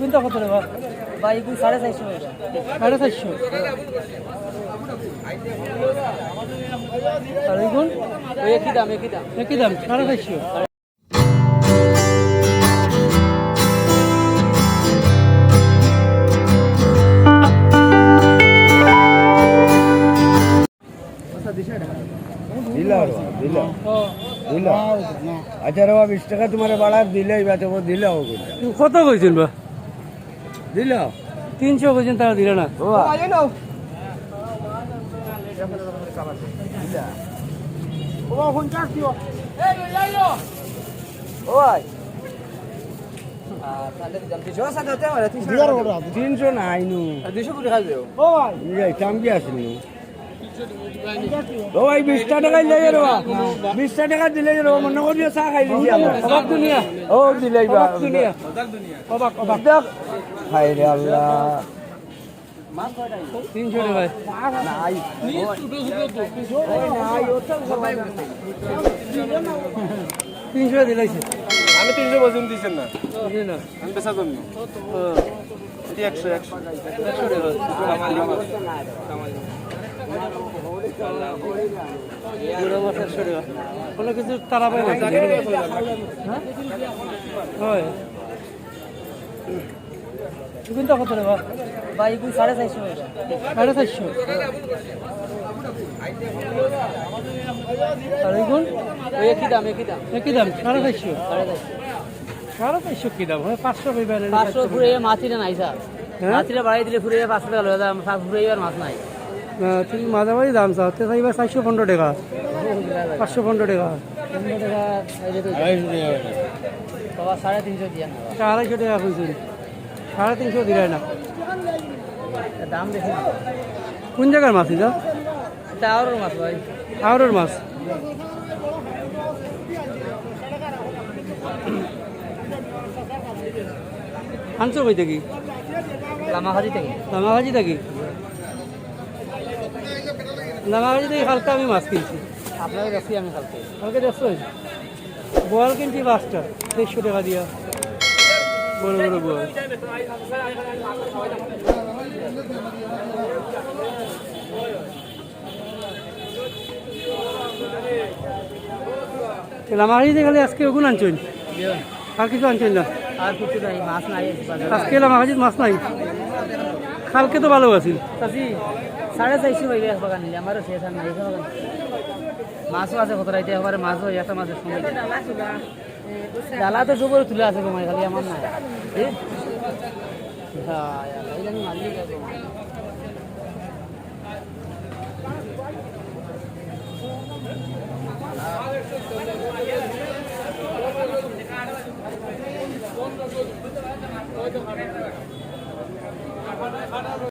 কোনটা কত টাকা বা এগুলো সাড়ে চারশো। সাড়ে চারশো? আর এইগুন একই দাম একই দাম। একই দাম সাড়ে চারশো। আচ্ছা রে বিশ টাকা তোমার বাড়ার দিলে এবার তো দিলে কত কইছেন বা? দিলা? তিনশো পর্যন্ত তারা দিল না। তিনশো নাই নু দুশো করে খাবে যাইতাম কি আসলি ও ভাই বিশটা টাকা দিলে রে বিশটা টাকা দিলে রে মনে করি চা খাই দিছি অবাক দুনিয়া। ও দিলে অবাক দুনিয়া। অবাক অবাক দেখ। হাই রে আল্লাহ। তিনশো টাকায় নাই। তিনশো দিলাইছে আমি তিনশো ওজন দিচ্ছেন না? আমি বেচা জন্য একশো একশো। একশো টাকা। বুড়ো কোনো কিছু তারা হ্যাঁ? কোনটা কত এগুলো সাড়ে চারশো সাড়ে চারশো আর এইগুন একই দাম একই দাম একই দাম সাড়ে চারশো সাড়ে চারশো সাড়ে চারশো কি দাম হয় পাঁচশো পাইবেন পাঁচশো ফুরে মাছিটা নাই স্যার? মাছিটা বাড়াই দিলে ফুরে পাঁচশো টাকা লয়ে দাম ফুরে আর মাছ নাই তুমি মাঝামাঝি দাম চাও তে চাইবা চারশো পনেরো টাকা। পাঁচশো পনেরো টাকা। আড়াইশো টাকা কইছি সাড়ে তিনশো দিলাই না। দাম বেশি কোন জায়গার মাছ এটা? আরও মাছ। ভাই আউরের মাছ আনছো কই থেকে? লামাখাজি থেকে। লামাভাজি থেকে? থেকে কালকে আমি মাছ কিনছি। আপনাকে দেখছি আমি কালকে কালকে দেখছ বোয়াল কিনছি পাঁচটা দেড়শো টাকা দিয়া। বড় বড় লামাভাজিতে খালি আজকে ওগুলো আনছেন? আর কিছু আনছেন না? আর কিছু নাই মাছ নাই। আজকে মাছ নাই। কালকে তো ভালো আছিল সাড়ে চারশো হয়ে গেছে বাগান নিলে আমারও শেষ আর নাই বাগান। মাছও আছে কত রাইতে এবারে মাছও একটা মাছের সঙ্গে ডালা তো সবরে তুলে আছে খালি আমার নাই।